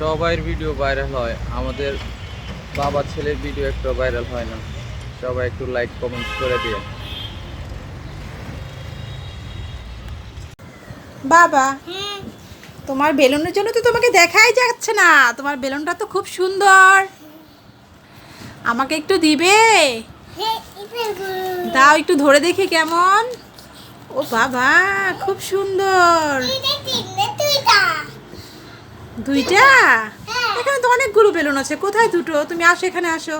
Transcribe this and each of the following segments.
সবাইয়ের video viral হয়। আমাদের বাবা ছেলের ভিডিও একটু ভাইরাল হয় না। সবাই একটু লাইক কমেন্ট করে দিয়ে। বাবা তোমার বেলুনের জন্য তো তোমাকে দেখাই যাচ্ছে না। তোমার বেলুনটা তো খুব সুন্দর। আমাকে একটু দিবে? দাও একটু ধরে দেখি কেমন। ও বাবা খুব সুন্দর। দুইটা? এখানে তো অনেকগুলো বেলুন আছে। কোথায় দুটো? তুমি আসো এখানে আসো।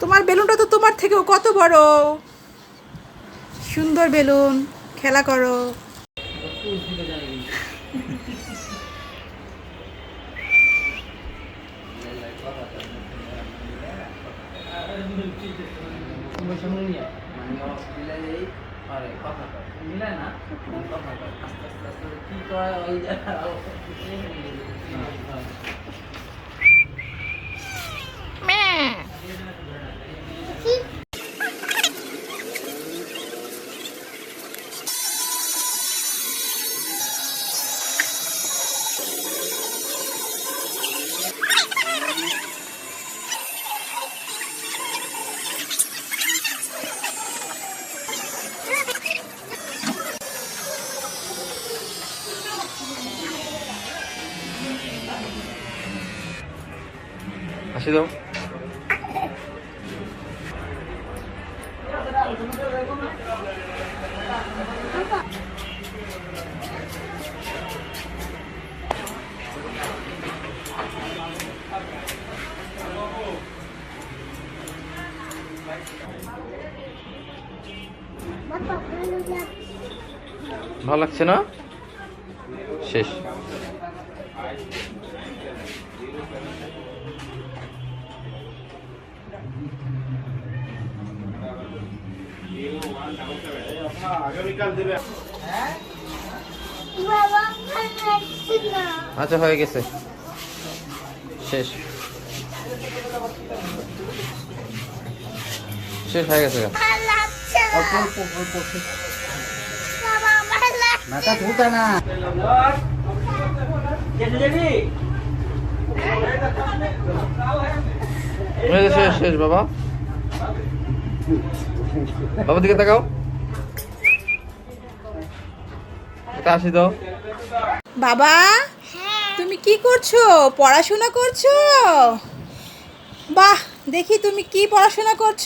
তোমার বেলুনটা তো তোমার থেকেও কত বড়? সুন্দর বেলুন খেলা করো। আরে কথা মিলায় না কথা কি করা ওই জায়গা হাসি দাও ভালো লাগছে না? শেষ। আচ্ছা হয়ে গেছে। শেষ। শেষ হয়ে গেছে মাথা ধুতা না। গেছে শেষ বাবা। বাবা দিকে তাকাও। আসি দাও বাবা তুমি কি করছ? পড়াশোনা করছ? বাহ দেখি তুমি কি পড়াশোনা করছ?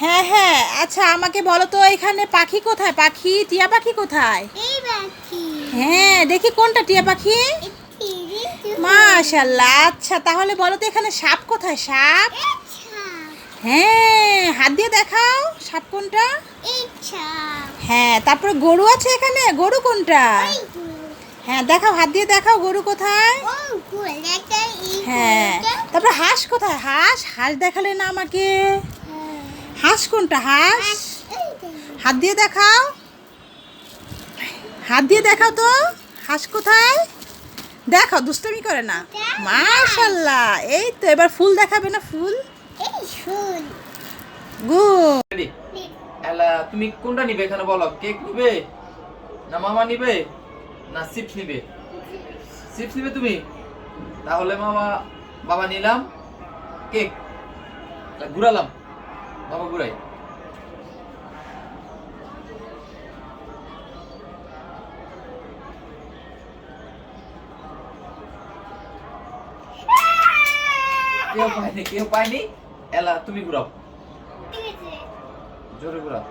হ্যাঁ হ্যাঁ আচ্ছা আমাকে বলো তো এখানে পাখি কোথায়? পাখি টিয়া পাখি কোথায়? হ্যাঁ দেখি কোনটা টিয়া পাখি? মাশাল্লাহ আচ্ছা তাহলে বলো তো এখানে সাপ কোথায়? সাপ? হ্যাঁ হাত দিয়ে দেখাও সাপ কোনটা? হ্যাঁ তারপরে গরু আছে এখানে? গরু কোনটা? হ্যাঁ দেখাও হাত দিয়ে দেখাও গরু কোথায়? হ্যাঁ তারপরে হাঁস কোথায়? হাঁস? হাঁস দেখালে না আমাকে? হাঁস কোনটা? হাঁস? হাত দিয়ে দেখাও। হাত দিয়ে দেখাও তো। হাঁস কোথায়? দেখাও দুষ্টামি করে না। মাশাল্লাহ এই তো এবার ফুল দেখাবে না ফুল? তুমি কোনটা নিবে এখানে বলো? কেক নিবে? না মামা নিবে? না চিপস নিবে? চিপস নিবে তুমি? তাহলে মামা, বাবা নিলাম কেক। ঘুরালাম। বাবা ঘুরাই কেউ পায়নি কেউ পায়নি? এলা তুমি ঘুরাও। জোরে ঘুরাও।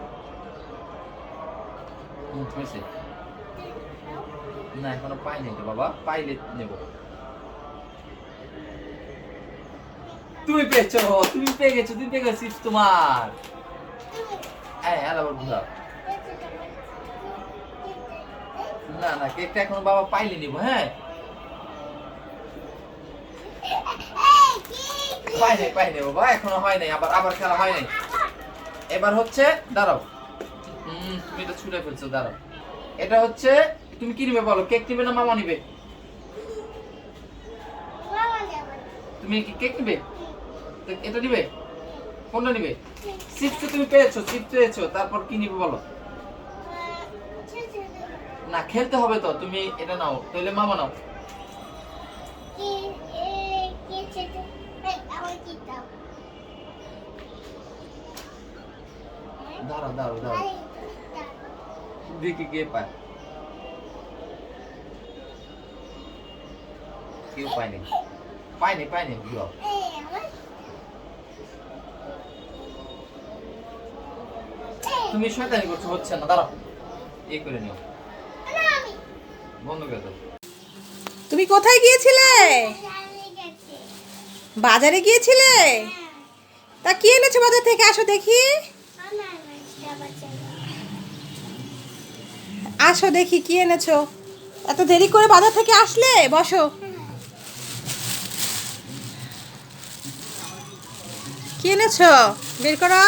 হয়েছে। না এখনও পাই নাই তো বাবা পাইলে নেব। তুমি পেয়েছ তুমি পেয়ে গেছো তুমি পেয়ে গেছিস তোমার। হ্যাঁ হ্যাঁ আবার ঘুরাও। না না কেকটা এখনও বাবা পাইলে নিব হ্যাঁ। পাই নাই পাই নাই বাবা এখনও হয় নাই আবার আবার খেলা হয় নাই। এবার হচ্ছে দাঁড়াও। হুম তুমি এটা ছুটে ফেলছো দাঁড়াও। এটা হচ্ছে তুমি কি নিবে বলো কেক নিবে না মামা নিবে? তুমি কি কেক নিবে? এটা নিবে? কোনটা নিবে? চিপস তো তুমি পেয়েছ চিপস পেয়েছ তারপর কি নিবে বলো? না খেলতে হবে তো তুমি এটা নাও তাহলে মামা নাও। দাঁড়াও দাঁড়াও দাঁড়াও। দেখি কে পায়। কেউ পায়নি। পায়নি পায়নি তুমি শয়তানি করছ, হচ্ছে না, দাঁড়াও। এ করে নিও। বন্ধ তুমি কোথায় গিয়েছিলে? বাজারে গিয়েছিলে? তা কি এনেছো বাজার থেকে? আসো দেখি। আসো দেখি কি এনেছো। এত দেরি করে বাজার থেকে আসলে? বসো। কি এনেছো? বের করো।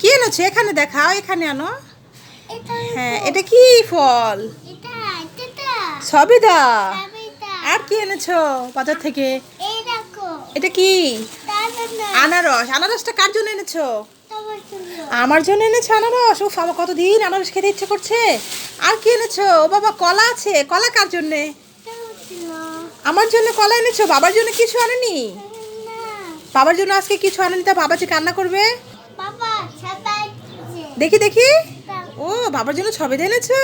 কি এনেছো? এখানে দেখাও এখানে আনো। হ্যাঁ এটা কি ফল? সবিদা। আর কি এনেছো বাজার থেকে? এটা কি? আনারস। আনারসটা কার জন্য এনেছো? আমার জন্য এনেছো আনারস? ও আমার কতদিন আনারস খেতে ইচ্ছে করছে। আর কি এনেছো? ও বাবা কলা আছে। কলা কার জন্যে? আমার জন্য কলা এনেছো? বাবার জন্য কিছু আনেনি? বাবার জন্য আজকে কিছু আনেনি তা বাবা যে কান্না করবে? দেখি দেখি। ও বাবার জন্য ছবি এনেছো?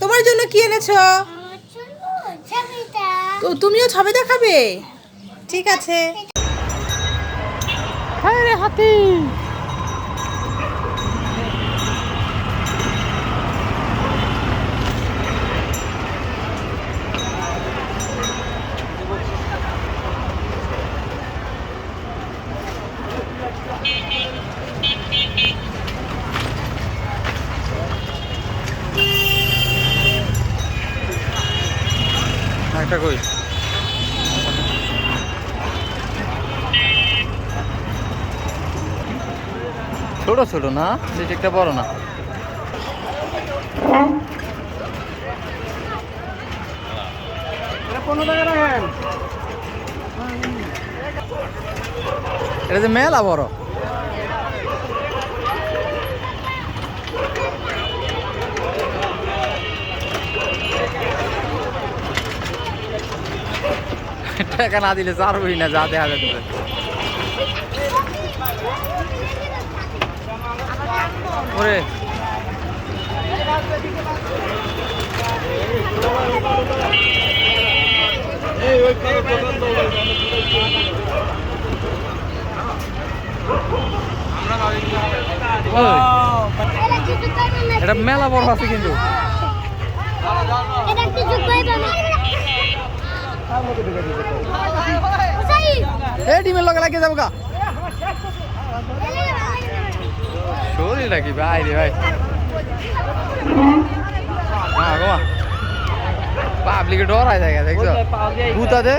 তোমার জন্য কি এনেছো? তো তুমিও ছবি দেখাবে? ঠিক আছে। হ্যাঁ রে হাতি। একটা কই ছোট ছোট না? বেশি একটা বড় না? এটা যে মেলা বড়। টাকা না দিলে চারবই না যা দেখা যাচ্ছে ওরে। এটা মেলা বড় আছে কিন্তু এটা কিছু করবে না ওসাই এই ডিমের লগে লাগিয়ে যাব গা। শরীরটা নাকি ভাই রে ভাই। পাবলিকে ডর আয় যায় দেখছ ভূতাতে